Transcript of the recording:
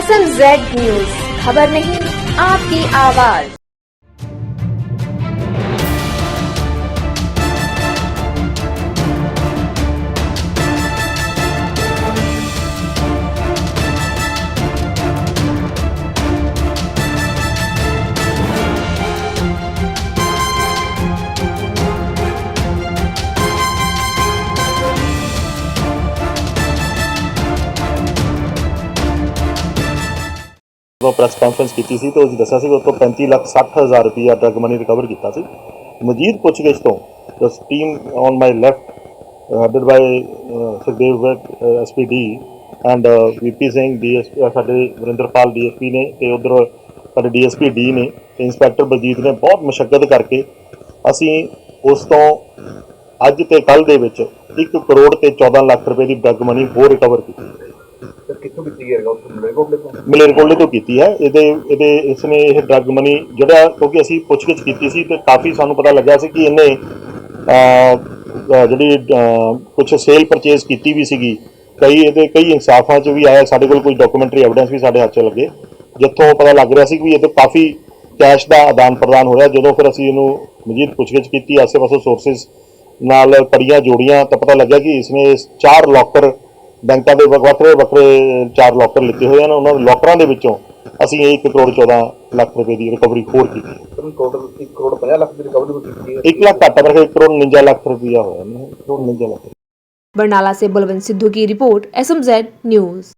S M Z news खबर नहीं आपकी आवाज ਜਦੋਂ ਪ੍ਰੈਸ ਕਾਨਫਰੰਸ ਕੀਤੀ ਸੀ ਤੇ ਉਹ ਦੱਸਿਆ ਸੀ ਕਿ ਉਹ ਤੋਂ 35 ਲੱਖ 60 ਹਜ਼ਾਰ ਰੁਪਇਆ ਡਰਗ ਮਨੀ ਰਿਕਵਰ ਕੀਤਾ ਸੀ। ਮਜੀਦ ਪੁੱਛਗਿੱਛ ਤੋਂ ਦਸ team on my left uh, headed by uh, Sukhdev Vett, uh, SPD and uh, VP Singh DSP uh, ਸਾਡੇ ਵਰਿੰਦਰਪਾਲ DSP ਨੇ ਤੇ ਉਧਰ ਸਾਡੇ DSP ਡੀ ਨੇ ਤੇ ਇੰਸਪੈਕਟਰ ਬਲਜੀਤ ਨੇ ਬਹੁਤ ਮਸ਼ੱਕਤ ਕਰਕੇ ਅਸੀਂ ਉਸ ਤੋਂ ਅੱਜ ਤੇ ਕੱਲ ਦੇ ਵਿੱਚ 1 ਕਰੋੜ ਤੇ 14 ਲੱਖ ਰੁਪਏ ਦੀ ਡਰਗ ਮਨੀ ਹੋਰ ਰਿਕਵਰ ਕੀਤੀ। ਕਿੱਥੋਂ ਕੀਤੀ ਹੈਗਾ ਗੱਲ ਮਲੇਰਕੋਟਲੇ ਤੋਂ? ਮਲੇਰਕੋਟਲੇ ਤੋਂ ਕੀਤੀ ਹੈ। ਇਹਦੇ ਇਹਦੇ ਇਸ ਨੇ ਇਹ ਡਰੱਗ ਮਨੀ ਜਿਹੜਾ, ਕਿਉਂਕਿ ਅਸੀਂ ਪੁੱਛਗਿੱਛ ਕੀਤੀ ਸੀ ਤੇ ਕਾਫੀ ਸਾਨੂੰ ਪਤਾ ਲੱਗਿਆ ਸੀ ਕਿ ਇਹਨੇ ਜਿਹੜੀ ਕੁਝ ਸੇਲ ਪਰਚੇਸ ਕੀਤੀ ਵੀ ਸੀਗੀ। ਕਈ ਇਹਦੇ, ਕਈ ਇਨਸਾਫਾਂ 'ਚ ਵੀ ਆਇਆ, ਸਾਡੇ ਕੋਲ ਕੋਈ ਡਾਕੂਮੈਂਟਰੀ ਐਵੀਡੈਂਸ ਵੀ ਸਾਡੇ ਹੱਥ 'ਚ ਲੱਗੇ। ਜਿੱਥੋਂ ਪਤਾ ਲੱਗ ਰਿਹਾ ਸੀ ਕਿ ਵੀ ਇਹ ਤੋਂ ਕਾਫੀ ਕੈਸ਼ ਦਾ ਆਦਾਨ ਪ੍ਰਦਾਨ ਹੋਇਆ ਜਦੋਂ ਫਿਰ ਅਸੀਂ ਇਹਨੂੰ ਮਜੀਦ ਪੁੱਛਗਿੱਛ ਕੀਤੀ, ਆਸੇ-ਪਾਸੇ ਸੋਰਸਸ ਨਾਲ ਕੜੀਆਂ ਜੋੜੀਆਂ ਤਾਂ ਪਤਾ ਲੱਗਿਆ ਕਿ ਇਸਨੇ ਇਸ ਚਾਰ ਲੋਕਰ ਬੈਂਕਾਂ ਦੇ ਵੱਖਰੇ ਵੱਖਰੇ ਚਾਰ ਲੋਕਰ ਲਿਖੇ ਹੋਏ ਹਨ। ਉਹਨਾਂ ਲੋਕਰਾਂ ਦੇ ਵਿੱਚੋਂ ਅਸੀਂ 1 ਕਰੋੜ 14 ਲੱਖ ਰੁਪਏ ਦੀ ਰਿਕਵਰੀ ਹੋਰ ਕੀਤੀ। ਟੋਟਲ 1 ਕਰੋੜ 50 ਲੱਖ ਦੀ ਰਿਕਵਰੀ ਕੀਤੀ ਹੈ। 1 ਲੱਖ ਘੱਟ ਲੱਖ ਰੁਪਇਆ ਹੋਇਆ। ਨਾ ਕਰੋੜ 49 ਲੱਖ ਬਰਨਾਲਾ ਸੇ ਬਲਵੰਤ ਸਿੱਧੂ ਦੀ ਰਿਪੋਰਟ ਐਸਐਮਜ਼ੈਡ ਨਿਊਜ਼